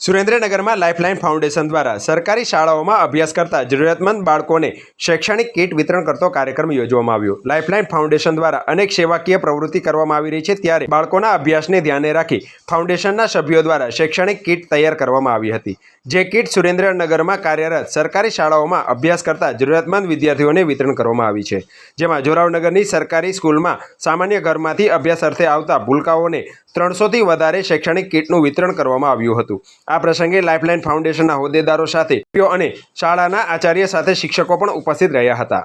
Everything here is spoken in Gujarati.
સુરેન્દ્રનગરમાં લાઇફલાઇન ફાઉન્ડેશન દ્વારા સરકારી શાળાઓમાં અભ્યાસ કરતા જરૂરિયાતમંદ બાળકોને શૈક્ષણિક કીટ વિતરણ કરતો કાર્યક્રમ યોજવામાં આવ્યો. લાઇફલાઇન ફાઉન્ડેશન દ્વારા અનેક સેવાકીય પ્રવૃત્તિ કરવામાં આવી રહી છે, ત્યારે બાળકોના અભ્યાસને ધ્યાને રાખી ફાઉન્ડેશનના સભ્યો દ્વારા શૈક્ષણિક કીટ તૈયાર કરવામાં આવી હતી. જે કીટ સુરેન્દ્રનગરમાં કાર્યરત સરકારી શાળાઓમાં અભ્યાસ કરતા જરૂરિયાતમંદ વિદ્યાર્થીઓને વિતરણ કરવામાં આવી છે. જેમાં જોરાવનગરની સરકારી સ્કૂલમાં સામાન્ય ઘરમાંથી અભ્યાસ અર્થે આવતા ભૂલકાઓને ત્રણસોથી વધારે શૈક્ષણિક કીટનું વિતરણ કરવામાં આવ્યું હતું. આ પ્રસંગે લાઇફલાઇન ફાઉન્ડેશનના હોદ્દેદારો સાથે અને શાળાના આચાર્ય સાથે શિક્ષકો પણ ઉપસ્થિત રહ્યા હતા.